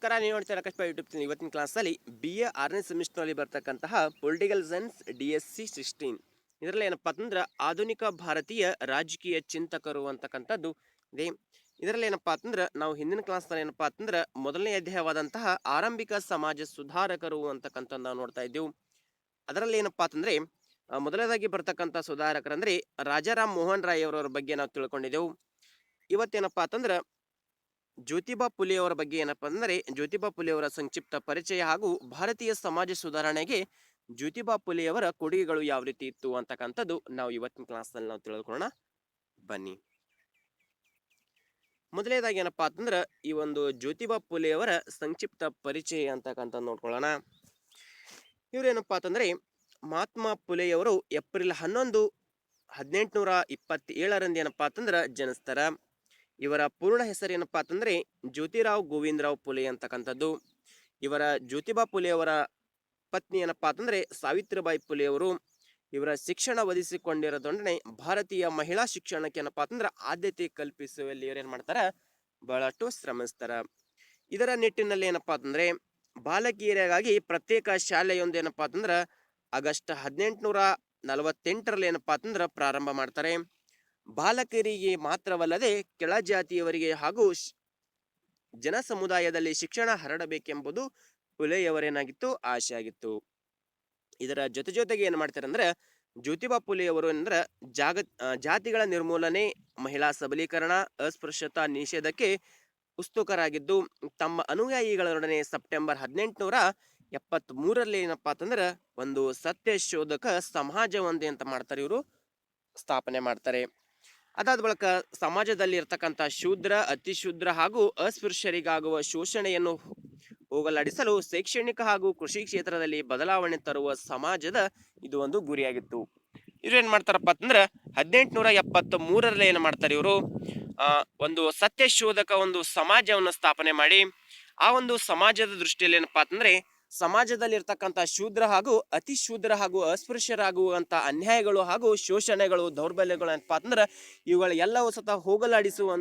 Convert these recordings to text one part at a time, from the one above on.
ನಮಸ್ಕಾರ, ನೀವು ನೋಡ್ತಾ ರಾಕೇಶ್ ಯೂಟ್ಯೂಬ್ ಚಾನಲ್ ಇವತ್ತಿನ ಕ್ಲಾಸಲ್ಲಿ ಬಿ ಎ ಆರನೇ ಸೆಮಿಸ್ಟರ್ನಲ್ಲಿ ಬರ್ತಕ್ಕಂತಹ political science D S C sixteen ಇದರಲ್ಲಿ ಏನಪ್ಪ ಅಂತಂದ್ರೆ ಆಧುನಿಕ ಭಾರತೀಯ ರಾಜಕೀಯ ಚಿಂತಕರು ಅಂತಕ್ಕಂಥದ್ದು ಇದೆ. ಇದರಲ್ಲಿ ಏನಪ್ಪಾ ಅಂತಂದ್ರೆ ನಾವು ಹಿಂದಿನ ಕ್ಲಾಸ್ನಲ್ಲಿ ಏನಪ್ಪ ಅಂತಂದ್ರೆ ಮೊದಲನೇ ಅಧ್ಯಾಯವಾದಂತಹ ಆರಂಭಿಕ ಸಮಾಜ ಸುಧಾರಕರು ಅಂತಕ್ಕಂಥದ್ದು ನಾವು ನೋಡ್ತಾ ಇದ್ದೆವು. ಅದರಲ್ಲಿ ಏನಪ್ಪಾ ಅಂತಂದ್ರೆ ಮೊದಲನೇದಾಗಿ ಬರ್ತಕ್ಕಂಥ ಸುಧಾರಕರಂದ್ರೆ ರಾಜಾರಾಮ್ ಮೋಹನ್ ರಾಯ್ ಅವರವರ ಬಗ್ಗೆ ನಾವು ತಿಳ್ಕೊಂಡಿದ್ದೆವು. ಇವತ್ತೇನಪ್ಪ ಅಂತಂದ್ರೆ ಜ್ಯೋತಿಬಾ ಪುಲೆಯವರ ಬಗ್ಗೆ ಏನಪ್ಪ ಅಂದರೆ, ಜ್ಯೋತಿಬಾ ಪುಲೆಯವರ ಸಂಕ್ಷಿಪ್ತ ಪರಿಚಯ ಹಾಗೂ ಭಾರತೀಯ ಸಮಾಜ ಸುಧಾರಣೆಗೆ ಜ್ಯೋತಿಬಾ ಪುಲೆಯವರ ಕೊಡುಗೆಗಳು ಯಾವ ರೀತಿ ಇತ್ತು ಅಂತಕ್ಕಂಥದ್ದು ನಾವು ಇವತ್ತಿನ ಕ್ಲಾಸ್ನಲ್ಲಿ ನಾವು ತಿಳಿದುಕೊಳ್ಳೋಣ ಬನ್ನಿ. ಮೊದಲನೇದಾಗಿ ಏನಪ್ಪಾ ಅಂತಂದ್ರೆ, ಈ ಒಂದು ಜ್ಯೋತಿಬಾ ಪುಲೆಯವರ ಸಂಕ್ಷಿಪ್ತ ಪರಿಚಯ ಅಂತಕ್ಕಂಥ ನೋಡ್ಕೊಳ್ಳೋಣ. ಏನಪ್ಪ ಅಂತಂದ್ರೆ, ಮಹಾತ್ಮ ಪುಲೆಯವರು ಏಪ್ರಿಲ್ ಹನ್ನೊಂದು ಹದಿನೆಂಟುನೂರ ಇಪ್ಪತ್ತೇಳರಂದು ಏನಪ್ಪಾ ಅಂತಂದ್ರೆ, ಜನಿಸ್ತಾರ. ಇವರ ಪೂರ್ಣ ಹೆಸರು ಏನಪ್ಪಾ ಅಂತಂದ್ರೆ ಜ್ಯೋತಿರಾವ್ ಗೋವಿಂದರಾವ್ ಪುಲೆ ಅಂತಕ್ಕಂಥದ್ದು. ಇವರ ಜ್ಯೋತಿಬಾ ಫುಲೆ ಅವರ ಪತ್ನಿ ಏನಪ್ಪಾ ಅಂತಂದರೆ ಸಾವಿತ್ರಿಬಾಯಿ ಪುಲೆಯವರು. ಇವರ ಶಿಕ್ಷಣ ಒದಿಸಿಕೊಂಡಿರೋದೊಂದನೆ ಭಾರತೀಯ ಮಹಿಳಾ ಶಿಕ್ಷಣಕ್ಕೆ ಏನಪ್ಪಾ ಅಂತಂದ್ರೆ ಆದ್ಯತೆ ಕಲ್ಪಿಸುವಲ್ಲಿ ಇವರೇನು ಮಾಡ್ತಾರೆ? ಬಹಳಷ್ಟು ಶ್ರಮಿಸ್ತಾರೆ. ಇದರ ನಿಟ್ಟಿನಲ್ಲಿ ಏನಪ್ಪಾ ಅಂತಂದ್ರೆ ಬಾಲಕಿಯರಿಗಾಗಿ ಪ್ರತ್ಯೇಕ ಶಾಲೆಯೊಂದು ಏನಪ್ಪಾ ಅಂತಂದ್ರೆ ಆಗಸ್ಟ್ ಹದಿನೆಂಟುನೂರ ನಲವತ್ತೆಂಟರಲ್ಲಿ ಏನಪ್ಪಾ ಅಂತಂದ್ರೆ ಪ್ರಾರಂಭ ಮಾಡ್ತಾರೆ. ಬಾಲಕರಿಗೆ ಮಾತ್ರವಲ್ಲದೆ ಕೆಳ ಜಾತಿಯವರಿಗೆ ಹಾಗೂ ಜನ ಸಮುದಾಯದಲ್ಲಿ ಶಿಕ್ಷಣ ಹರಡಬೇಕೆಂಬುದು ಪುಲೆಯವರೇನಾಗಿತ್ತು? ಆಶೆ ಆಗಿತ್ತು ಇದರ ಜೊತೆ ಜೊತೆಗೆ ಏನು ಮಾಡ್ತಾರೆ ಅಂದ್ರೆ ಜ್ಯೋತಿಬಾ ಪುಲೆಯವರು ಏನಂದ್ರೆ ಜಾಗ ಜಾತಿಗಳ ನಿರ್ಮೂಲನೆ, ಮಹಿಳಾ ಸಬಲೀಕರಣ, ಅಸ್ಪೃಶ್ಯತಾ ನಿಷೇಧಕ್ಕೆ ಉತ್ಸುಕರಾಗಿದ್ದು ತಮ್ಮ ಅನುಯಾಯಿಗಳೊಡನೆ ಸೆಪ್ಟೆಂಬರ್ ಹದಿನೆಂಟುನೂರ ಎಪ್ಪತ್ತ್ ಮೂರರಲ್ಲಿ ಏನಪ್ಪಾ ಅಂತಂದ್ರೆ, ಒಂದು ಸತ್ಯ ಶೋಧಕ ಸಮಾಜ ಅಂತ ಮಾಡ್ತಾರೆ ಇವರು, ಸ್ಥಾಪನೆ ಮಾಡ್ತಾರೆ. ಅದಾದ ಬಳಿಕ ಸಮಾಜದಲ್ಲಿ ಇರ್ತಕ್ಕಂಥ ಶೂದ್ರ, ಅತಿಶೂದ್ರ ಹಾಗೂ ಅಸ್ಪೃಶ್ಯರಿಗಾಗುವ ಶೋಷಣೆಯನ್ನು ಹೋಗಲಾಡಿಸಲು ಶೈಕ್ಷಣಿಕ ಹಾಗೂ ಕೃಷಿ ಕ್ಷೇತ್ರದಲ್ಲಿ ಬದಲಾವಣೆ ತರುವ ಸಮಾಜದ ಇದು ಒಂದು ಗುರಿಯಾಗಿತ್ತು. ಇವ್ರು ಏನು ಮಾಡ್ತಾರಪ್ಪ ಅಂದ್ರೆ ಹದಿನೆಂಟುನೂರ ಎಪ್ಪತ್ತ್ ಮೂರರಲ್ಲಿ ಏನು ಮಾಡ್ತಾರೆ ಇವರು? ಒಂದು ಸತ್ಯಶೋಧಕ ಒಂದು ಸಮಾಜವನ್ನು ಸ್ಥಾಪನೆ ಮಾಡಿ ಆ ಒಂದು ಸಮಾಜದ ದೃಷ್ಟಿಯಲ್ಲಿ ಏನಪ್ಪಾ ಅಂತಂದ್ರೆ ಸಮಾಜದಲ್ಲಿ ಇರ್ತಕ್ಕಂಥ ಶೂದ್ರ ಹಾಗೂ ಅತಿ ಶೂದ್ರ ಹಾಗೂ ಅಸ್ಪೃಶ್ಯರಾಗುವಂಥ ಅನ್ಯಾಯಗಳು ಹಾಗೂ ಶೋಷಣೆಗಳು, ದೌರ್ಬಲ್ಯಗಳು ಏನಪ್ಪ ಅಂತಂದ್ರೆ ಇವುಗಳ ಎಲ್ಲವೂ ಸತ ಹೋಗಲಾಡಿಸುವ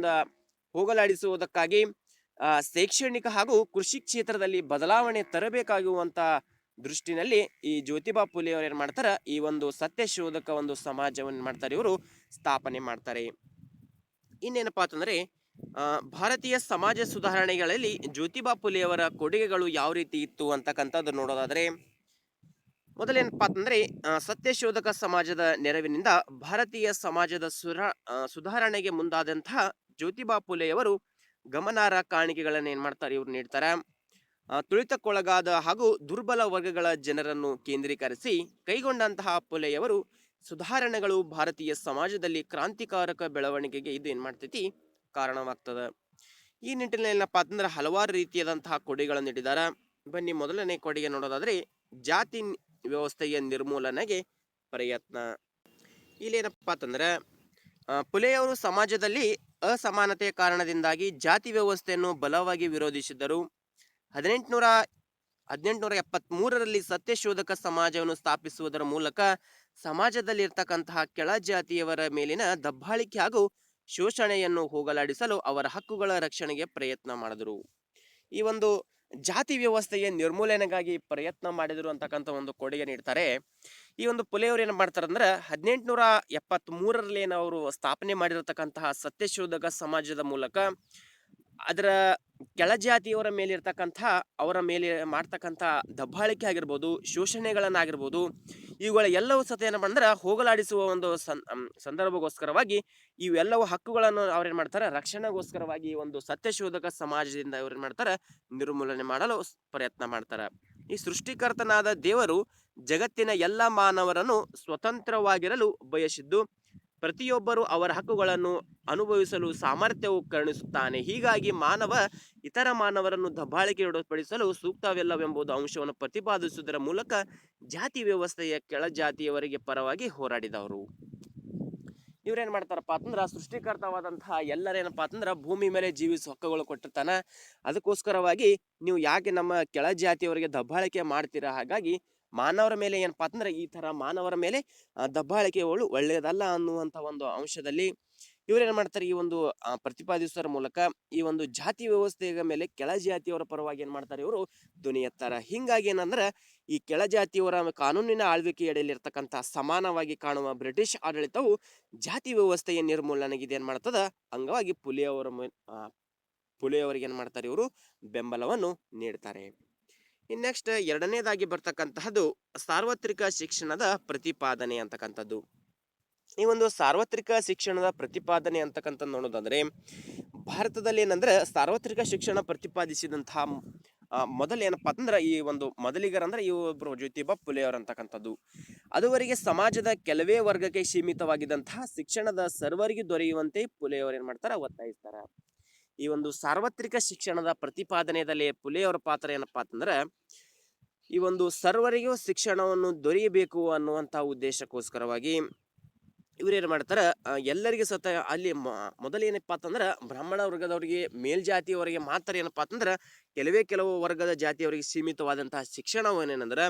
ಹೋಗಲಾಡಿಸುವುದಕ್ಕಾಗಿ ಶೈಕ್ಷಣಿಕ ಹಾಗೂ ಕೃಷಿ ಕ್ಷೇತ್ರದಲ್ಲಿ ಬದಲಾವಣೆ ತರಬೇಕಾಗುವಂಥ ದೃಷ್ಟಿನಲ್ಲಿ ಈ ಜ್ಯೋತಿಬಾ ಫುಲೆ ಅವರು ಏನು ಮಾಡ್ತಾರೆ, ಈ ಒಂದು ಸತ್ಯ ಶೋಧಕ ಒಂದು ಸಮಾಜವನ್ನು ಮಾಡ್ತಾರೆ ಇವರು ಸ್ಥಾಪನೆ ಮಾಡ್ತಾರೆ. ಇನ್ನೇನಪ್ಪ ಅಂತಂದರೆ ಭಾರತೀಯ ಸಮಾಜ ಸುಧಾರಣೆಗಳಲ್ಲಿ ಜ್ಯೋತಿಬಾ ಫುಲೆಯವರ ಕೊಡುಗೆಗಳು ಯಾವ ರೀತಿ ಇತ್ತು ಅಂತಕ್ಕಂಥದ್ದು ನೋಡೋದಾದ್ರೆ ಮೊದಲೇನಪ್ಪ ಅಂತಂದರೆ ಸತ್ಯಶೋಧಕ ಸಮಾಜದ ನೆರವಿನಿಂದ ಭಾರತೀಯ ಸಮಾಜದ ಸುರ ಸುಧಾರಣೆಗೆ ಮುಂದಾದಂತಹ ಜ್ಯೋತಿಬಾ ಫುಲೆಯವರು ಗಮನಾರ್ಹ ಕಾಣಿಕೆಗಳನ್ನು ಏನು ಮಾಡ್ತಾರೆ ಇವರು ನೀಡ್ತಾರೆ? ತುಳಿತಕ್ಕೊಳಗಾದ ಹಾಗೂ ದುರ್ಬಲ ವರ್ಗಗಳ ಜನರನ್ನು ಕೇಂದ್ರೀಕರಿಸಿ ಕೈಗೊಂಡಂತಹ ಫುಲೆಯವರು ಸುಧಾರಣೆಗಳು ಭಾರತೀಯ ಸಮಾಜದಲ್ಲಿ ಕ್ರಾಂತಿಕಾರಕ ಬೆಳವಣಿಗೆಗೆ ಇದು ಏನು ಮಾಡ್ತೈತಿ? ಕಾರಣವಾಗ್ತದ. ಈ ನಿಟ್ಟಿನಲ್ಲಿ ಏನಪ್ಪಾ ಅಂತಂದ್ರೆ ಹಲವಾರು ರೀತಿಯಾದಂತಹ ಕೊಡುಗೆಗಳನ್ನು ನೀಡಿದ್ದಾರೆ. ಬನ್ನಿ ಮೊದಲನೇ ಕೊಡುಗೆ ನೋಡೋದಾದ್ರೆ ಜಾತಿ ವ್ಯವಸ್ಥೆಯ ನಿರ್ಮೂಲನೆಗೆ ಪ್ರಯತ್ನ. ಇಲ್ಲೇನಪ್ಪ ಅಂತಂದ್ರೆ ಪುಲೆಯವರು ಸಮಾಜದಲ್ಲಿ ಅಸಮಾನತೆಯ ಕಾರಣದಿಂದಾಗಿ ಜಾತಿ ವ್ಯವಸ್ಥೆಯನ್ನು ಬಲವಾಗಿ ವಿರೋಧಿಸಿದ್ದರು. ಹದಿನೆಂಟುನೂರ ಹದಿನೆಂಟುನೂರ ಎಪ್ಪತ್ತ್ ಮೂರರಲ್ಲಿ ಸತ್ಯಶೋಧಕ ಸಮಾಜವನ್ನು ಸ್ಥಾಪಿಸುವುದರ ಮೂಲಕ ಸಮಾಜದಲ್ಲಿರ್ತಕ್ಕಂತಹ ಕೆಳ ಜಾತಿಯವರ ಮೇಲಿನ ದಬ್ಬಾಳಿಕೆ ಹಾಗೂ ಶೋಷಣೆಯನ್ನು ಹೋಗಲಾಡಿಸಲು ಅವರ ಹಕ್ಕುಗಳ ರಕ್ಷಣೆಗೆ ಪ್ರಯತ್ನ ಮಾಡಿದರು. ಈ ಒಂದು ಜಾತಿ ವ್ಯವಸ್ಥೆಯ ನಿರ್ಮೂಲನೆಗಾಗಿ ಪ್ರಯತ್ನ ಮಾಡಿದರು ಅಂತಕ್ಕಂಥ ಒಂದು ಕೊಡುಗೆ ನೀಡ್ತಾರೆ. ಈ ಒಂದು ಪುಲೆಯವರು ಏನು ಮಾಡ್ತಾರೆ ಅಂದ್ರೆ ಹದಿನೆಂಟುನೂರ ಎಪ್ಪತ್ತ್ ಮೂರರಲ್ಲಿ ಅವರು ಸ್ಥಾಪನೆ ಮಾಡಿರತಕ್ಕಂತಹ ಸತ್ಯಶೋಧಕ ಸಮಾಜದ ಮೂಲಕ ಅದರ ಕೆಳಜಾತಿಯವರ ಮೇಲೆ ಮೇಲಿರ್ತಕ್ಕಂಥ, ಅವರ ಮೇಲೆ ಮಾಡ್ತಕ್ಕಂಥ ದಬ್ಬಾಳಿಕೆ ಆಗಿರ್ಬೋದು, ಶೋಷಣೆಗಳನ್ನಾಗಿರ್ಬೋದು, ಇವುಗಳ ಎಲ್ಲವೂ ಸತ ಏನಪ್ಪ ಅಂದ್ರೆ ಹೋಗಲಾಡಿಸುವ ಒಂದು ಸನ್ ಸಂದರ್ಭಗೋಸ್ಕರವಾಗಿ ಇವೆಲ್ಲವೂ ಹಕ್ಕುಗಳನ್ನು ಅವ್ರೇನು ಮಾಡ್ತಾರೆ, ರಕ್ಷಣೆಗೋಸ್ಕರವಾಗಿ ಒಂದು ಸತ್ಯಶೋಧಕ ಸಮಾಜದಿಂದ ಅವ್ರೇನ್ ಮಾಡ್ತಾರೆ, ನಿರ್ಮೂಲನೆ ಮಾಡಲು ಪ್ರಯತ್ನ ಮಾಡ್ತಾರೆ. ಈ ಸೃಷ್ಟಿಕರ್ತನಾದ ದೇವರು ಜಗತ್ತಿನ ಎಲ್ಲ ಮಾನವರನ್ನು ಸ್ವತಂತ್ರವಾಗಿರಲು ಬಯಸಿದ್ದು ಪ್ರತಿಯೊಬ್ಬರು ಅವರ ಹಕ್ಕುಗಳನ್ನು ಅನುಭವಿಸಲು ಸಾಮರ್ಥ್ಯವು ಕರುಣಿಸುತ್ತಾನೆ. ಹೀಗಾಗಿ ಮಾನವ ಇತರ ಮಾನವರನ್ನು ದಬ್ಬಾಳಿಕೆಯೊಳಪಡಿಸಲು ಸೂಕ್ತವಿಲ್ಲವೆಂಬುದು ಅಂಶವನ್ನು ಪ್ರತಿಪಾದಿಸುವುದರ ಮೂಲಕ ಜಾತಿ ವ್ಯವಸ್ಥೆಯ ಕೆಳಜಾತಿಯವರಿಗೆ ಪರವಾಗಿ ಹೋರಾಡಿದವರು. ಇವ್ರೇನು ಮಾಡ್ತಾರಪ್ಪ ಅಂತಂದ್ರೆ, ಸೃಷ್ಟಿಕರ್ತವಾದಂತಹ ಎಲ್ಲರೇನಪ್ಪ ಅಂತಂದ್ರೆ, ಭೂಮಿ ಮೇಲೆ ಜೀವಿಸುವ ಹಕ್ಕುಗಳು ಕೊಟ್ಟಿರ್ತಾನೆ. ಅದಕ್ಕೋಸ್ಕರವಾಗಿ ನೀವು ಯಾಕೆ ನಮ್ಮ ಕೆಳ ಜಾತಿಯವರಿಗೆ ದಬ್ಬಾಳಿಕೆ ಮಾಡ್ತೀರಾ? ಹಾಗಾಗಿ ಮಾನವರ ಮೇಲೆ ಏನಪ್ಪಾ ಅಂತಂದ್ರೆ ಈ ತರ ಮಾನವರ ಮೇಲೆ ದಬ್ಬಾಳಿಕೆಗಳು ಒಳ್ಳೆಯದಲ್ಲ ಅನ್ನುವಂತ ಒಂದು ಅಂಶದಲ್ಲಿ ಇವ್ರೇನ್ ಮಾಡ್ತಾರೆ, ಈ ಒಂದು ಪ್ರತಿಪಾದಿಸುವ ಮೂಲಕ ಈ ಒಂದು ಜಾತಿ ವ್ಯವಸ್ಥೆಯ ಮೇಲೆ ಕೆಳ ಜಾತಿಯವರ ಪರವಾಗಿ ಏನ್ ಮಾಡ್ತಾರೆ ಇವರು, ಧ್ವನಿ ಎತ್ತಾರ. ಹಿಂಗಾಗಿ ಏನಂದ್ರೆ, ಈ ಕೆಳ ಜಾತಿಯವರ ಕಾನೂನಿನ ಆಳ್ವಿಕೆಯಡಿಯಲ್ಲಿರ್ತಕ್ಕಂಥ ಸಮಾನವಾಗಿ ಕಾಣುವ ಬ್ರಿಟಿಷ್ ಆಡಳಿತವು ಜಾತಿ ವ್ಯವಸ್ಥೆಯ ನಿರ್ಮೂಲನೆಗೆ ಏನ್ ಮಾಡ್ತದ? ಅಂಗವಾಗಿ ಪುಲಿಯವರ ಪುಲಿಯವರಿಗೆ ಏನ್ ಮಾಡ್ತಾರೆ ಇವರು, ಬೆಂಬಲವನ್ನು ನೀಡ್ತಾರೆ. ಇನ್ ನೆಕ್ಸ್ಟ್ ಎರಡನೇದಾಗಿ ಬರ್ತಕ್ಕಂತಹದ್ದು ಸಾರ್ವತ್ರಿಕ ಶಿಕ್ಷಣದ ಪ್ರತಿಪಾದನೆ ಅಂತಕ್ಕಂಥದ್ದು. ಈ ಒಂದು ಸಾರ್ವತ್ರಿಕ ಶಿಕ್ಷಣದ ಪ್ರತಿಪಾದನೆ ಅಂತಕ್ಕಂಥ ನೋಡೋದಾದರೆ, ಭಾರತದಲ್ಲಿ ಏನಂದ್ರೆ ಸಾರ್ವತ್ರಿಕ ಶಿಕ್ಷಣ ಪ್ರತಿಪಾದಿಸಿದಂತಹ ಮೊದಲು ಮೊದಲೇನಪ್ಪ ಅಂದ್ರೆ ಈ ಒಂದು ಮೊದಲಿಗರಂದ್ರೆ ಒಬ್ಬರು ಜ್ಯೋತಿಬಾ ಫುಲೆ ಅಂತಕ್ಕಂಥದ್ದು. ಅದುವರೆಗೆ ಸಮಾಜದ ಕೆಲವೇ ವರ್ಗಕ್ಕೆ ಸೀಮಿತವಾಗಿದ್ದಂತಹ ಶಿಕ್ಷಣದ ಸರ್ವರಿಗೆ ದೊರೆಯುವಂತೆ ಪುಲೆಯವರು ಏನ್ ಮಾಡ್ತಾರ ಒತ್ತಾಯಿಸ್ತಾರ. ಈ ಒಂದು ಸಾರ್ವತ್ರಿಕ ಶಿಕ್ಷಣದ ಪ್ರತಿಪಾದನೆಯಲ್ಲಿ ಪುಲೆಯವರ ಪಾತ್ರ ಏನಪ್ಪಾ ಅಂತಂದ್ರೆ, ಈ ಒಂದು ಸರ್ವರಿಗೂ ಶಿಕ್ಷಣವನ್ನು ದೊರೆಯಬೇಕು ಅನ್ನುವಂತ ಉದ್ದೇಶಕ್ಕೋಸ್ಕರವಾಗಿ ಇವ್ರು ಮಾಡ್ತಾರೆ ಎಲ್ಲರಿಗೂ ಸತ ಅಲ್ಲಿ ಮೊದಲೇನಪ್ಪ ಅಂತಂದ್ರ ಬ್ರಾಹ್ಮಣ ವರ್ಗದವರಿಗೆ ಮೇಲ್ಜಾತಿಯವರಿಗೆ ಮಾತ್ರ ಏನಪ್ಪಾ ಅಂತಂದ್ರೆ ಕೆಲವೇ ಕೆಲವು ವರ್ಗದ ಜಾತಿಯವರಿಗೆ ಸೀಮಿತವಾದಂತಹ ಶಿಕ್ಷಣವೇನೇನಂದ್ರೆ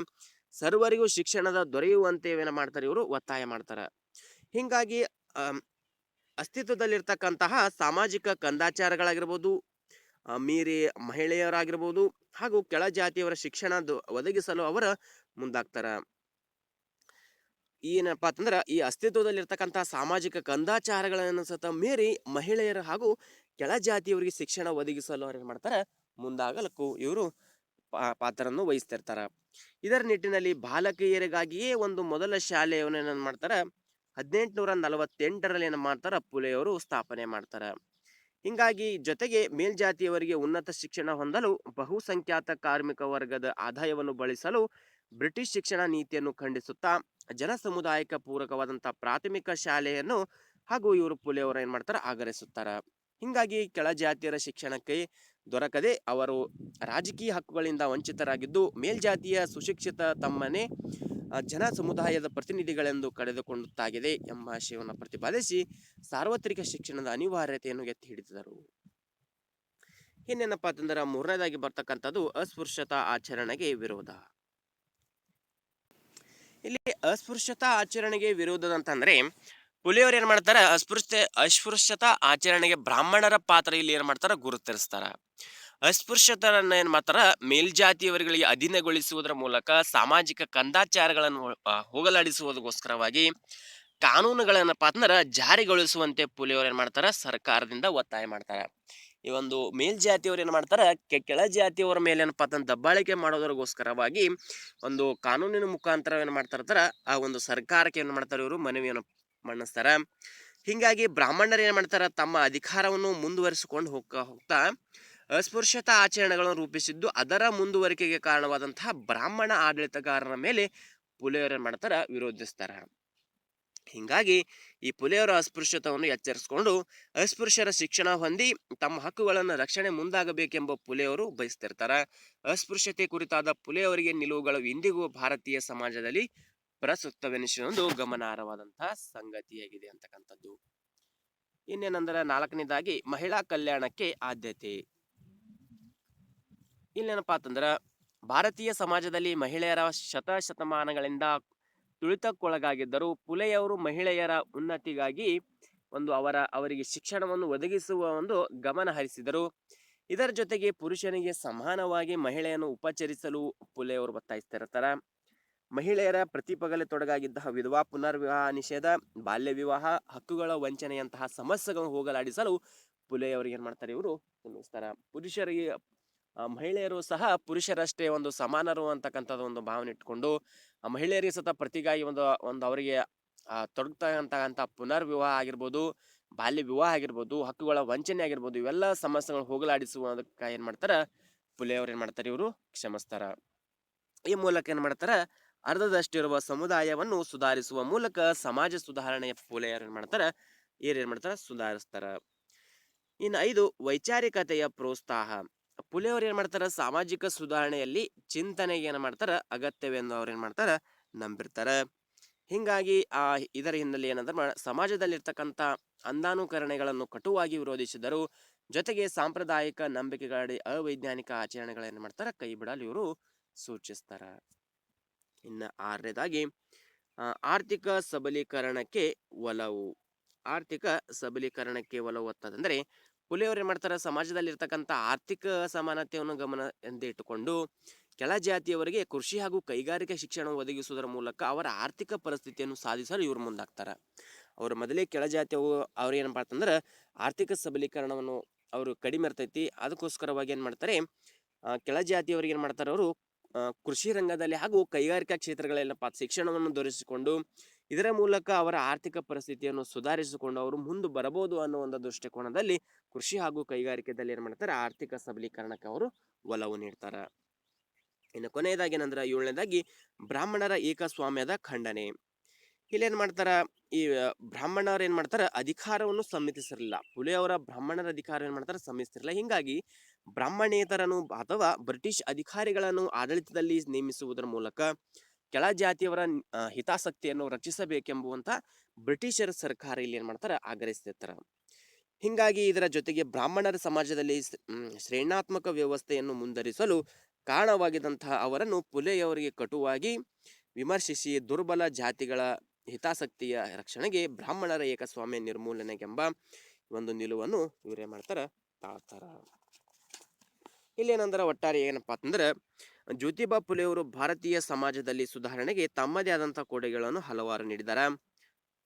ಸರ್ವರಿಗೂ ಶಿಕ್ಷಣದ ದೊರೆಯುವಂತೆ ಏನ ಮಾಡ್ತಾರೆ ಇವರು ಒತ್ತಾಯ ಮಾಡ್ತಾರೆ. ಹಿಂಗಾಗಿ ಅಸ್ತಿತ್ವದಲ್ಲಿರ್ತಕ್ಕಂತಹ ಸಾಮಾಜಿಕ ಕಂದಾಚಾರಗಳಾಗಿರ್ಬೋದು ಮೀರಿ ಮಹಿಳೆಯರಾಗಿರ್ಬೋದು ಹಾಗೂ ಕೆಳ ಜಾತಿಯವರ ಶಿಕ್ಷಣ ಒದಗಿಸಲು ಅವರ ಮುಂದಾಗ್ತಾರ. ಏನಪ್ಪ ಅಂತಂದ್ರೆ ಈ ಅಸ್ತಿತ್ವದಲ್ಲಿರ್ತಕ್ಕಂತಹ ಸಾಮಾಜಿಕ ಕಂದಾಚಾರಗಳನ್ನು ಸತ ಮೀರಿ ಮಹಿಳೆಯರು ಹಾಗೂ ಕೆಳ ಜಾತಿಯವರಿಗೆ ಶಿಕ್ಷಣ ಒದಗಿಸಲು ಅವ್ರು ಏನು ಮಾಡ್ತಾರೆ? ಮುಂದಾಗಲಕ್ಕೂ ಇವರು ಪಾತ್ರವನ್ನು ವಹಿಸ್ತಿರ್ತಾರೆ. ಇದರ ನಿಟ್ಟಿನಲ್ಲಿ ಬಾಲಕಿಯರಿಗಾಗಿಯೇ ಒಂದು ಮೊದಲ ಶಾಲೆಯನ್ನು ಏನ್ ಮಾಡ್ತಾರ? ಹದಿನೆಂಟುನೂರ ನಲವತ್ತೆಂಟರಲ್ಲಿ ಏನು ಮಾಡ್ತಾರೆ ಪುಲೆಯವರು ಸ್ಥಾಪನೆ ಮಾಡ್ತಾರೆ. ಹಿಂಗಾಗಿ ಜೊತೆಗೆ ಮೇಲ್ಜಾತಿಯವರಿಗೆ ಉನ್ನತ ಶಿಕ್ಷಣ ಹೊಂದಲು ಬಹುಸಂಖ್ಯಾತ ಕಾರ್ಮಿಕ ವರ್ಗದ ಆದಾಯವನ್ನು ಬಳಸಲು ಬ್ರಿಟಿಷ್ ಶಿಕ್ಷಣ ನೀತಿಯನ್ನು ಖಂಡಿಸುತ್ತಾ ಜನ ಸಮುದಾಯಕ್ಕೆ ಪೂರಕವಾದಂತ ಪ್ರಾಥಮಿಕ ಶಾಲೆಯನ್ನು ಹಾಗೂ ಇವರು ಪುಲೆಯವರು ಏನು ಮಾಡ್ತಾರೆ ಆಗ್ರಹಿಸುತ್ತಾರೆ ಹಿಂಗಾಗಿ ಕೆಳ ಜಾತಿಯರ ಶಿಕ್ಷಣಕ್ಕೆ ದೊರಕದೆ ಅವರು ರಾಜಕೀಯ ಹಕ್ಕುಗಳಿಂದ ವಂಚಿತರಾಗಿದ್ದು ಮೇಲ್ಜಾತಿಯ ಸುಶಿಕ್ಷಿತ ತಮ್ಮನೆ ಜನ ಸಮುದಾಯದ ಪ್ರತಿನಿಧಿಗಳೆಂದು ಕಳೆದುಕೊಂಡುತ್ತಾಗಿದೆ ಎಂಬ ಆಶಯವನ್ನು ಪ್ರತಿಪಾದಿಸಿ ಸಾರ್ವತ್ರಿಕ ಶಿಕ್ಷಣದ ಅನಿವಾರ್ಯತೆಯನ್ನು ಎತ್ತಿ ಹಿಡಿದರು ಇನ್ನೇನಪ್ಪ ಅಂತಂದ್ರೆ ಮೂರನೇದಾಗಿ ಬರ್ತಕ್ಕಂಥದ್ದು ಅಸ್ಪೃಶ್ಯತಾ ಆಚರಣೆಗೆ ವಿರೋಧ. ಇಲ್ಲಿ ಅಸ್ಪೃಶ್ಯತಾ ಆಚರಣೆಗೆ ವಿರೋಧ ಅಂತಂದ್ರೆ ಪುಲಿಯವರು ಏನ್ ಮಾಡ್ತಾರೆ? ಅಸ್ಪೃಶ್ಯ, ಅಸ್ಪೃಶ್ಯತಾ ಆಚರಣೆಗೆ ಬ್ರಾಹ್ಮಣರ ಪಾತ್ರ ಇಲ್ಲಿ ಏನ್ ಮಾಡ್ತಾರ? ಗುರುತಿಸ್ತಾರ. ಅಸ್ಪೃಶ್ಯತರನ್ನ ಏನ್ ಮಾಡ್ತಾರ? ಮೇಲ್ಜಾತಿಯವರುಗಳಿಗೆ ಅಧೀನಗೊಳಿಸುವುದರ ಮೂಲಕ ಸಾಮಾಜಿಕ ಕಂದಾಚಾರಗಳನ್ನು ಹೋಗಲಾಡಿಸುವುದಕ್ಕೋಸ್ಕರವಾಗಿ ಕಾನೂನುಗಳನ್ನಪ್ಪ ಅಂದ್ರೆ ಜಾರಿಗೊಳಿಸುವಂತೆ ಪುಲಿಯವರು ಏನ್ ಮಾಡ್ತಾರ? ಸರ್ಕಾರದಿಂದ ಒತ್ತಾಯ ಮಾಡ್ತಾರ. ಈ ಒಂದು ಮೇಲ್ಜಾತಿಯವರು ಏನ್ ಮಾಡ್ತಾರ? ಕೆಳ ಜಾತಿಯವರ ಮೇಲೆ ಏನಪ್ಪ ಅಂತಂದ್ರೆ ದಬ್ಬಾಳಿಕೆ ಮಾಡೋದಕ್ಕೋಸ್ಕರವಾಗಿ ಒಂದು ಕಾನೂನಿನ ಮುಖಾಂತರ ಏನ್ ಮಾಡ್ತಾ ಇರ್ತಾರ ಆ ಒಂದು ಸರ್ಕಾರಕ್ಕೆ ಏನ್ ಮಾಡ್ತಾರೆ ಇವರು? ಮನವಿಯನ್ನು ಮಣ್ಣಿಸ್ತಾರ ಹಿಂಗಾಗಿ ಬ್ರಾಹ್ಮಣರು ಏನ್ ಮಾಡ್ತಾರ? ತಮ್ಮ ಅಧಿಕಾರವನ್ನು ಮುಂದುವರಿಸಿಕೊಂಡು ಹೋಗ್ತಾ ಹೋಗ್ತಾ ಅಸ್ಪೃಶ್ಯತಾ ಆಚರಣೆಗಳನ್ನು ರೂಪಿಸಿದ್ದು ಅದರ ಮುಂದುವರಿಕೆಗೆ ಕಾರಣವಾದಂತಹ ಬ್ರಾಹ್ಮಣ ಆಡಳಿತಗಾರರ ಮೇಲೆ ಪುಲೆಯವರು ಏನು ಮಾಡ್ತಾರ? ವಿರೋಧಿಸ್ತಾರ. ಹೀಗಾಗಿ ಈ ಪುಲೆಯವರ ಅಸ್ಪೃಶ್ಯತವನ್ನು ಎಚ್ಚರಿಸಿಕೊಂಡು ಅಸ್ಪೃಶ್ಯರ ಶಿಕ್ಷಣ ಹೊಂದಿ ತಮ್ಮ ಹಕ್ಕುಗಳನ್ನು ರಕ್ಷಣೆ ಮುಂದಾಗಬೇಕೆಂಬ ಪುಲೆಯವರು ಬಯಸ್ತಿರ್ತಾರ. ಅಸ್ಪೃಶ್ಯತೆ ಕುರಿತಾದ ಪುಲೆಯವರಿಗೆ ನಿಲುವುಗಳು ಇಂದಿಗೂ ಭಾರತೀಯ ಸಮಾಜದಲ್ಲಿ ಪ್ರಸ್ತುತವೆನಿಸುವುದು ಗಮನಾರ್ಹವಾದಂತಹ ಸಂಗತಿಯಾಗಿದೆ ಅಂತಕ್ಕಂಥದ್ದು. ಇನ್ನೇನಂದ್ರೆ ನಾಲ್ಕನೇದಾಗಿ ಮಹಿಳಾ ಕಲ್ಯಾಣಕ್ಕೆ ಆದ್ಯತೆ. ಇಲ್ಲೇನಪ್ಪಾ ಅಂತಂದ್ರ, ಭಾರತೀಯ ಸಮಾಜದಲ್ಲಿ ಮಹಿಳೆಯರ ಶತಶತಮಾನಗಳಿಂದ ತುಳಿತಕ್ಕೊಳಗಾಗಿದ್ದರು ಪುಲೆಯವರು ಮಹಿಳೆಯರ ಉನ್ನತಿಗಾಗಿ ಒಂದು ಅವರ ಅವರಿಗೆ ಶಿಕ್ಷಣವನ್ನು ಒದಗಿಸುವ ಒಂದು ಗಮನ ಹರಿಸಿದರು. ಇದರ ಜೊತೆಗೆ ಪುರುಷನಿಗೆ ಸಮಾನವಾಗಿ ಮಹಿಳೆಯನ್ನು ಉಪಚರಿಸಲು ಪುಲೆಯವರು ಒತ್ತಾಯಿಸ್ತಿರ್ತಾರ ಮಹಿಳೆಯರ ಪ್ರತಿಪಗಲೆ ತೊಡಗಾಗಿದ್ದ ವಿಧವಾ ಪುನರ್ವಿವಾಹ ನಿಷೇಧ, ಬಾಲ್ಯ ವಿವಾಹ, ಹಕ್ಕುಗಳ ವಂಚನೆಯಂತಹ ಸಮಸ್ಯೆಗಳನ್ನು ಹೋಗಲಾಡಿಸಲು ಪುಲೆಯವರಿಗೆ ಏನು ಮಾಡ್ತಾರೆ ಇವರು ಶ್ರಮಿಸ್ತಾರೆ ಪುರುಷರಿಗೆ ಮಹಿಳೆಯರು ಸಹ ಪುರುಷರಷ್ಟೇ ಒಂದು ಸಮಾನರು ಅಂತಕ್ಕಂಥದ್ದು ಒಂದು ಭಾವನೆ ಇಟ್ಕೊಂಡು ಮಹಿಳೆಯರಿಗೆ ಸತ ಪ್ರತಿಗಾಗಿ ಒಂದು ಒಂದು ಅವರಿಗೆ ತೊಡಗ್ತಕ್ಕಂಥ ಪುನರ್ ಪುನರ್ವಿವಾಹ ಆಗಿರ್ಬೋದು, ಬಾಲ್ಯ ವಿವಾಹ ಆಗಿರ್ಬೋದು, ಹಕ್ಕುಗಳ ವಂಚನೆ ಆಗಿರ್ಬೋದು, ಇವೆಲ್ಲ ಸಮಸ್ಯೆಗಳು ಹೋಗಲಾಡಿಸುವುದಕ್ಕೆ ಏನು ಮಾಡ್ತಾರೆ? ಪುಲೆಯವ್ರು ಏನು ಮಾಡ್ತಾರೆ ಇವರು? ಕ್ಷಮಿಸ್ತಾರ. ಈ ಮೂಲಕ ಏನು ಮಾಡ್ತಾರೆ? ಅರ್ಧದಷ್ಟಿರುವ ಸಮುದಾಯವನ್ನು ಸುಧಾರಿಸುವ ಮೂಲಕ ಸಮಾಜ ಸುಧಾರಣೆಯ ಫುಲೆಯವ್ರು ಏನು ಮಾಡ್ತಾರೆ? ಏನು ಮಾಡ್ತಾರೆ? ಸುಧಾರಿಸ್ತಾರೆ. ಇನ್ನು ಐದು, ವೈಚಾರಿಕತೆಯ ಪ್ರೋತ್ಸಾಹ. ಪುಲೆಯವರು ಏನು ಮಾಡ್ತಾರೆ? ಸಾಮಾಜಿಕ ಸುಧಾರಣೆಯಲ್ಲಿ ಚಿಂತನೆಗೆ ಏನು ಮಾಡ್ತಾರೆ? ಅಗತ್ಯವೆಂದು ಅವ್ರು ಏನು ಮಾಡ್ತಾರೆ? ನಂಬಿರ್ತಾರೆ. ಹಿಂಗಾಗಿ ಆ ಇದರ ಹಿನ್ನೆಲೆ ಏನಂದ್ರೆ ಸಮಾಜದಲ್ಲಿರ್ತಕ್ಕಂಥ ಅಂಧಾನುಕರಣೆಗಳನ್ನು ಕಟುವಾಗಿ ವಿರೋಧಿಸಿದರು ಜೊತೆಗೆ ಸಾಂಪ್ರದಾಯಿಕ ನಂಬಿಕೆಗಳ ಅವೈಜ್ಞಾನಿಕ ಆಚರಣೆಗಳೇನು ಮಾಡ್ತಾರೆ? ಕೈ ಬಿಡಲು ಇವರು ಸೂಚಿಸ್ತಾರೆ. ಇನ್ನು ಆರನೇದಾಗಿ ಆರ್ಥಿಕ ಸಬಲೀಕರಣಕ್ಕೆ ಒಲವು. ಆರ್ಥಿಕ ಸಬಲೀಕರಣಕ್ಕೆ ಒಲವು ಒತ್ತದಂದ್ರೆ ಪುಲೆಯವರು ಏನು ಮಾಡ್ತಾರೆ ಸಮಾಜದಲ್ಲಿ ಇರ್ತಕ್ಕಂಥ ಆರ್ಥಿಕ ಸಮಾನತೆಯನ್ನು ಗಮನ ಎಂದು ಇಟ್ಟುಕೊಂಡು ಕೆಳ ಜಾತಿಯವರಿಗೆ ಕೃಷಿ ಹಾಗೂ ಕೈಗಾರಿಕಾ ಶಿಕ್ಷಣ ಒದಗಿಸುವುದರ ಮೂಲಕ ಅವರ ಆರ್ಥಿಕ ಪರಿಸ್ಥಿತಿಯನ್ನು ಸಾಧಿಸಲು ಇವರು ಮುಂದಾಗ್ತಾರೆ. ಅವರು ಮೊದಲೇ ಕೆಳ ಜಾತಿಯವು ಅವ್ರು ಏನು ಮಾಡ್ತಂದ್ರೆ ಆರ್ಥಿಕ ಸಬಲೀಕರಣವನ್ನು ಅವರು ಕಡಿಮೆ ಇರ್ತೈತಿ, ಅದಕ್ಕೋಸ್ಕರವಾಗಿ ಏನು ಮಾಡ್ತಾರೆ ಕೆಳ ಜಾತಿಯವರಿಗೆ ಏನು ಮಾಡ್ತಾರೆ ಅವರು ಕೃಷಿ ರಂಗದಲ್ಲಿ ಹಾಗೂ ಕೈಗಾರಿಕಾ ಕ್ಷೇತ್ರಗಳಲ್ಲಪ್ಪ ಶಿಕ್ಷಣವನ್ನು ದೊರೆಸಿಕೊಂಡು ಇದರ ಮೂಲಕ ಅವರ ಆರ್ಥಿಕ ಪರಿಸ್ಥಿತಿಯನ್ನು ಸುಧಾರಿಸಿಕೊಂಡು ಅವರು ಮುಂದೆ ಬರಬಹುದು ಅನ್ನೋ ಒಂದು ದೃಷ್ಟಿಕೋನದಲ್ಲಿ ಕೃಷಿ ಹಾಗೂ ಕೈಗಾರಿಕೆದಲ್ಲಿ ಏನು ಮಾಡ್ತಾರೆ? ಆರ್ಥಿಕ ಸಬಲೀಕರಣಕ್ಕೆ ಅವರು ಒಲವು ನೀಡ್ತಾರೆ. ಇನ್ನು ಕೊನೆಯದಾಗಿ ಏನಂದ್ರೆ ಏಳನೇದಾಗಿ ಬ್ರಾಹ್ಮಣರ ಏಕಸ್ವಾಮ್ಯದ ಖಂಡನೆ. ಇಲ್ಲೇನ್ ಮಾಡ್ತಾರ? ಈ ಬ್ರಾಹ್ಮಣರು ಏನ್ ಮಾಡ್ತಾರೆ? ಅಧಿಕಾರವನ್ನು ಸಮ್ಮತಿಸಿರಲಿಲ್ಲ. ಪುಲೆಯವರ ಬ್ರಾಹ್ಮಣರ ಅಧಿಕಾರ ಏನ್ ಮಾಡ್ತಾರ? ಸಮ್ಮತಿಸಿರಲಿಲ್ಲ. ಹಿಂಗಾಗಿ ಬ್ರಾಹ್ಮಣೇತರನು ಅಥವಾ ಬ್ರಿಟಿಷ್ ಅಧಿಕಾರಿಗಳನ್ನು ಆಡಳಿತದಲ್ಲಿ ನೇಮಿಸುವುದರ ಮೂಲಕ ಕೆಳ ಜಾತಿಯವರ ಹಿತಾಸಕ್ತಿಯನ್ನು ರಕ್ಷಿಸಬೇಕೆಂಬುವಂತ ಬ್ರಿಟಿಷರ ಸರ್ಕಾರ ಇಲ್ಲಿ ಏನು ಮಾಡ್ತಾರೆ, ಆಗ್ರಹಿಸ್ತಿರ್ತಾರೆ. ಹಿಂಗಾಗಿ ಇದರ ಜೊತೆಗೆ ಬ್ರಾಹ್ಮಣರ ಸಮಾಜದಲ್ಲಿ ಶ್ರೇಣಾತ್ಮಕ ವ್ಯವಸ್ಥೆಯನ್ನು ಮುಂದರಿಸಲು ಕಾರಣವಾಗಿದ್ದಂತಹ ಅವರನ್ನು ಪುಲೆಯವರಿಗೆ ಕಟುವಾಗಿ ವಿಮರ್ಶಿಸಿ ದುರ್ಬಲ ಜಾತಿಗಳ ಹಿತಾಸಕ್ತಿಯ ರಕ್ಷಣೆಗೆ ಬ್ರಾಹ್ಮಣರ ಏಕಸ್ವಾಮ್ಯ ನಿರ್ಮೂಲನೆಗೆಂಬ ಒಂದು ನಿಲುವನ್ನು ಇವರೇ ಮಾಡ್ತಾರೆ ತಾಳ್ತಾರ. ಇಲ್ಲೇನಂದ್ರೆ ಒಟ್ಟಾರೆ ಏನಪ್ಪಾ ಅಂತಂದ್ರೆ ಜ್ಯೋತಿಬಾ ಫುಲೆಯವರು ಭಾರತೀಯ ಸಮಾಜದಲ್ಲಿ ಸುಧಾರಣೆಗೆ ತಮ್ಮದೇ ಆದಂಥ ಕೊಡುಗೆಗಳನ್ನು ಹಲವಾರು ನೀಡಿದ್ದಾರೆ.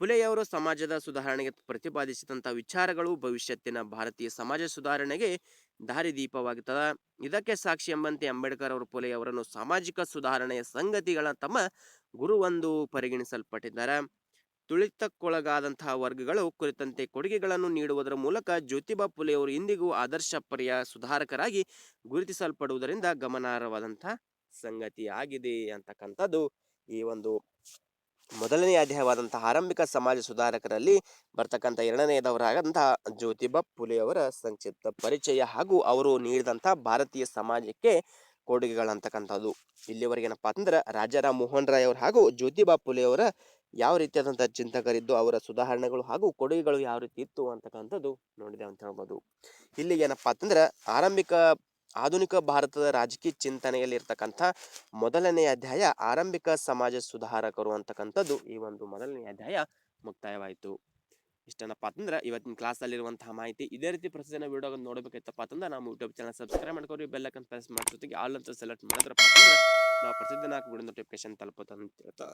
ಪುಲೆಯವರು ಸಮಾಜದ ಸುಧಾರಣೆಗೆ ಪ್ರತಿಪಾದಿಸಿದಂಥ ವಿಚಾರಗಳು ಭವಿಷ್ಯತ್ತಿನ ಭಾರತೀಯ ಸಮಾಜ ಸುಧಾರಣೆಗೆ ದಾರಿದೀಪವಾಗುತ್ತದೆ ಇದಕ್ಕೆ ಸಾಕ್ಷಿ ಎಂಬಂತೆ ಅಂಬೇಡ್ಕರ್ ಅವರು ಪುಲೆಯವರನ್ನು ಸಾಮಾಜಿಕ ಸುಧಾರಣೆಯ ಸಂಗತಿಗಳ ತಮ್ಮ ಗುರುವೊಂದು ಪರಿಗಣಿಸಲ್ಪಟ್ಟಿದ್ದಾರೆ. ತುಳಿತಕ್ಕೊಳಗಾದಂತಹ ವರ್ಗಗಳು, ಕುರಿತಂತೆ ಕೊಡುಗೆಗಳನ್ನು ನೀಡುವುದರ ಮೂಲಕ ಜ್ಯೋತಿಬಾ ಫುಲೆಯವರು ಇಂದಿಗೂ ಆದರ್ಶಪ್ರಿಯ ಸುಧಾರಕರಾಗಿ ಗುರುತಿಸಲ್ಪಡುವುದರಿಂದ ಗಮನಾರ್ಹವಾದಂತಹ ಸಂಗತಿ ಆಗಿದೆ ಅಂತಕ್ಕಂಥದ್ದು. ಈ ಒಂದು ಮೊದಲನೇ ಅಧ್ಯಾಯವಾದಂತಹ ಆರಂಭಿಕ ಸಮಾಜ ಸುಧಾರಕರಲ್ಲಿ ಬರ್ತಕ್ಕಂಥ ಎರಡನೆಯದವರಾದಂತಹ ಜ್ಯೋತಿಬಾ ಫುಲೆಯವರ ಸಂಕ್ಷಿಪ್ತ ಪರಿಚಯ ಹಾಗೂ ಅವರು ನೀಡಿದಂತಹ ಭಾರತೀಯ ಸಮಾಜಕ್ಕೆ ಕೊಡುಗೆಗಳಂತಕ್ಕಂಥದ್ದು. ಇಲ್ಲಿವರೆಗೆ ಏನಪ್ಪಾ ಅಂತಂದ್ರೆ ರಾಜಾರಾಮ್ ಮೋಹನ್ ರಾಯ್ ಅವರು ಹಾಗೂ ಜ್ಯೋತಿಬಾ ಫುಲೆಯವರ ಯಾವ ರೀತಿಯಾದಂಥ ಚಿಂತಕರಿದ್ದು, ಅವರ ಸುಧಾರಣೆಗಳು ಹಾಗೂ ಕೊಡುಗೆಗಳು ಯಾವ ರೀತಿ ಇತ್ತು ಅಂತಕ್ಕಂಥದ್ದು ನೋಡಿದೆ ಅಂತ ಹೇಳ್ಬೋದು. ಇಲ್ಲಿ ಏನಪ್ಪಾ ಅಂತಂದ್ರೆ, ಆರಂಭಿಕ, ಆಧುನಿಕ ಭಾರತದ ರಾಜಕೀಯ ಚಿಂತನೆಯಲ್ಲಿ ಇರ್ತಕ್ಕಂಥ ಮೊದಲನೇ ಅಧ್ಯಾಯ ಆರಂಭಿಕ ಸಮಾಜ ಸುಧಾರಕರು ಅಂತಕ್ಕಂಥದ್ದು ಈ ಒಂದು ಮೊದಲನೇ ಅಧ್ಯಾಯ ಮುಕ್ತಾಯವಾಯಿತು. ಇಷ್ಟೇನಪ್ಪ ಅಂತಂದ್ರೆ, ಇವತ್ತಿನ ಕ್ಲಾಸಲ್ಲಿರುವಂತಹ ಮಾಹಿತಿ ಇದೇ ರೀತಿ ಪ್ರತಿದಿನ ವಿಡಿಯೋ ನೋಡಬೇಕಿತ್ತಪ್ಪ ಅಂತಂದ್ರೆ, ನಮ್ಮ ಯೂಟ್ಯೂಬ್ ಚಾನಲ್ ಸಬ್ಸ್ಕ್ರೈಬ್ ಮಾಡ್ಕೊರಿ ಬೆಲ್ಲಕ್ಕಂತ ಪ್ರೆಸ್ ಮಾಡಿ ಜೊತೆಗೆ ಆಲ್ ಅಂತ ಸೆಲೆಕ್ಟ್ ಮಾಡಿದ್ರಪ್ಪ ಅಂತಂದ್ರೆ, ನಾವು ಪ್ರತಿದಿನ ವಿಡಿಯೋ ನೋಟಿಫಿಕೇಶನ್ ತಲುಪುತ್ತೆ ಅಂತ ಹೇಳ್ತಾ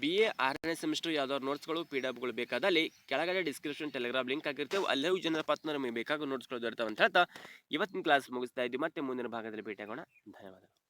ಬಿ ಎ ಆರನೇ ಸೆಮಿಸ್ಟರ್ ಯಾವ್ದಾದ್ರು ನೋಟ್ಸ್ಗಳು ಪಿ ಡಬ್ಗಳು ಬೇಕಾದಲ್ಲಿ ಕೆಳಗಡೆ ಡಿಸ್ಕ್ರಿಪ್ಷನ್ ಟೆಲಿಗ್ರಾಮ್ ಲಿಂಕ್ ಆಗಿರ್ತೇವೆ ಅಲ್ಲೇ ಜನರ ಪಾತ್ರ ನಮಗೆ ಬೇಕಾಗೋ ನೋಟ್ಸ್ಗಳು ದೊರೆತಾವೆ ಹೇಳ್ತಾ ಇವತ್ತಿನ ಕ್ಲಾಸ್ ಮುಗಿಸ್ತಾ ಇದ್ದೀವಿ. ಮತ್ತೆ ಮುಂದಿನ ಭಾಗದಲ್ಲಿ ಭೇಟಿಯಾಗೋಣ. ಧನ್ಯವಾದಗಳು.